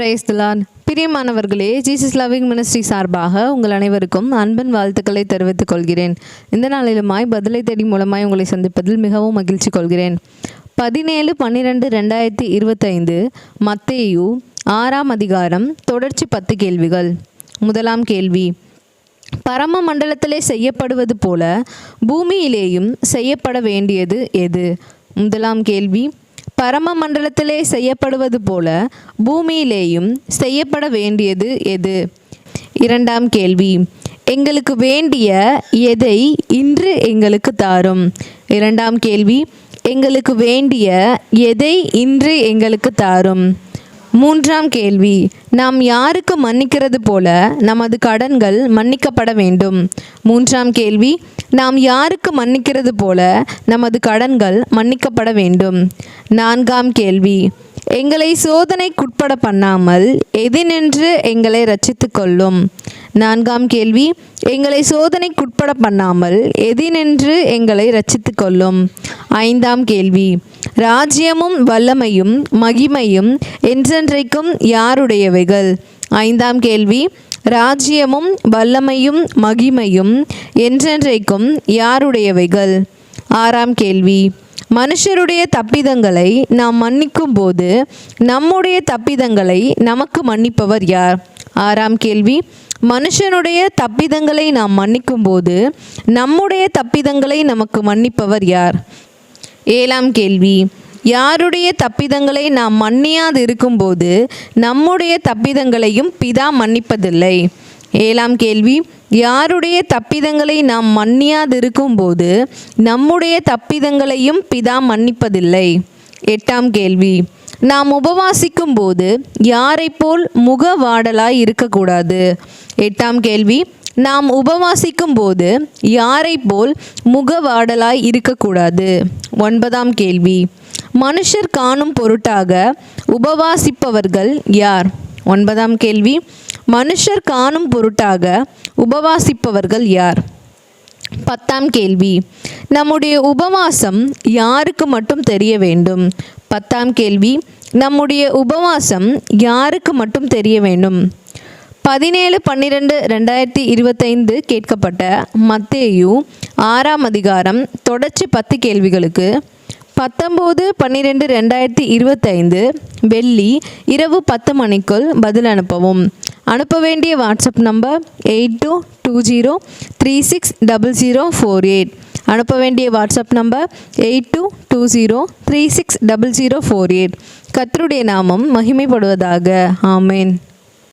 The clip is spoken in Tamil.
பிரைஸ் திலான் பிரியமானவர்களே ஜீசஸ் லவ்விங் மினிஸ்ட்ரி சார்பாக உங்கள் அனைவருக்கும் அன்பன் வாழ்த்துக்களை தெரிவித்துக் கொள்கிறேன். இந்த நாளிலுமாய் பதிலை தேடி மூலமாய் உங்களை சந்திப்பதில் மிகவும் மகிழ்ச்சி கொள்கிறேன். பதினேழு பன்னிரெண்டு ரெண்டாயிரத்தி இருபத்தைந்து மத்தேயு ஆறாம் அதிகாரம் தொடர்ச்சி பத்து கேள்விகள். முதலாம் கேள்வி பரம மண்டலத்திலே செய்யப்படுவது போல பூமியிலேயும் செய்யப்பட வேண்டியது எது? முதலாம் கேள்வி பரம மண்டலத்திலே செய்யப்படுவது போல பூமியிலேயும் செய்யப்பட வேண்டியது எது? இரண்டாம் கேள்வி. எங்களுக்கு வேண்டிய எதை இன்று எங்களுக்கு தாரும்? இரண்டாம் கேள்வி. எங்களுக்கு வேண்டிய எதை இன்று எங்களுக்கு தாரும்? மூன்றாம் கேள்வி. நாம் யாருக்கு மன்னிக்கிறது போல நமது கடன்கள் மன்னிக்கப்பட வேண்டும்? மூன்றாம் கேள்வி. நாம் யாருக்கு மன்னிக்கிறது போல நமது கடன்கள் மன்னிக்கப்பட வேண்டும்? நான்காம் கேள்வி. எங்களை சோதனைக்குட்பட பண்ணாமல் எதினின்று எங்களை ரச்சித்து கொள்ளும். நான்காம் கேள்வி. எங்களை சோதனைக்குட்பட பண்ணாமல் எதினின்று எங்களை ரச்சித்து கொள்ளும். ஐந்தாம் கேள்வி. ராஜ்யமும் வல்லமையும் மகிமையும் என்றென்றைக்கும் யாருடையவைகள்? ஐந்தாம் கேள்வி. ராஜ்யமும் வல்லமையும் மகிமையும் என்றென்றைக்கும் யாருடையவைகள்? ஆறாம் கேள்வி. மனுஷருடைய தப்பிதங்களை நாம் மன்னிக்கும் போது நம்முடைய தப்பிதங்களை நமக்கு மன்னிப்பவர் யார்? ஆறாம் கேள்வி. மனுஷனுடைய தப்பிதங்களை நாம் மன்னிக்கும் போது நம்முடைய தப்பிதங்களை நமக்கு மன்னிப்பவர் யார்? ஏழாம் கேள்வி. யாருடைய தப்பிதங்களை நாம் மன்னியாது இருக்கும்போது நம்முடைய தப்பிதங்களையும் பிதா மன்னிப்பதில்லை. ஏழாம் கேள்வி. யாருடைய தப்பிதங்களை நாம் மன்னியாது இருக்கும்போது நம்முடைய தப்பிதங்களையும் பிதா மன்னிப்பதில்லை. எட்டாம் கேள்வி. நாம் உபவாசிக்கும் போது யாரை போல் முகவாடலாய் இருக்கக்கூடாது. எட்டாம் கேள்வி. நாம் உபவாசிக்கும் போது யாரை போல் முகவாடலாய் இருக்கக்கூடாது. ஒன்பதாம் கேள்வி. மனுஷர் காணும் பொருட்டாக உபவாசிப்பவர்கள் யார்? ஒன்பதாம் கேள்வி. மனுஷர் காணும் பொருட்டாக உபவாசிப்பவர்கள் யார்? பத்தாம் கேள்வி. நம்முடைய உபவாசம் யாருக்கு மட்டும் தெரிய வேண்டும்? பத்தாம் கேள்வி. நம்முடைய உபவாசம் யாருக்கு மட்டும் தெரிய வேண்டும்? பதினேழு பன்னிரெண்டு ரெண்டாயிரத்தி இருபத்தைந்து கேட்கப்பட்ட மத்தேயு ஆறாம் அதிகாரம் தொடர்ச்சி பத்து கேள்விகளுக்கு. பத்தொம்போது பன்னிரெண்டு ரெண்டாயிரத்தி இருபத்தைந்து வெள்ளி இரவு பத்து மணிக்குள் பதில் அனுப்பவும். அனுப்ப வேண்டிய WhatsApp number eight two two zero three six double zero four eight. அனுப்ப வேண்டிய WhatsApp number eight two two zero three six double zero four eight. கத்தருடைய நாமம் மகிமைப்படுவதாக. ஆமேன்.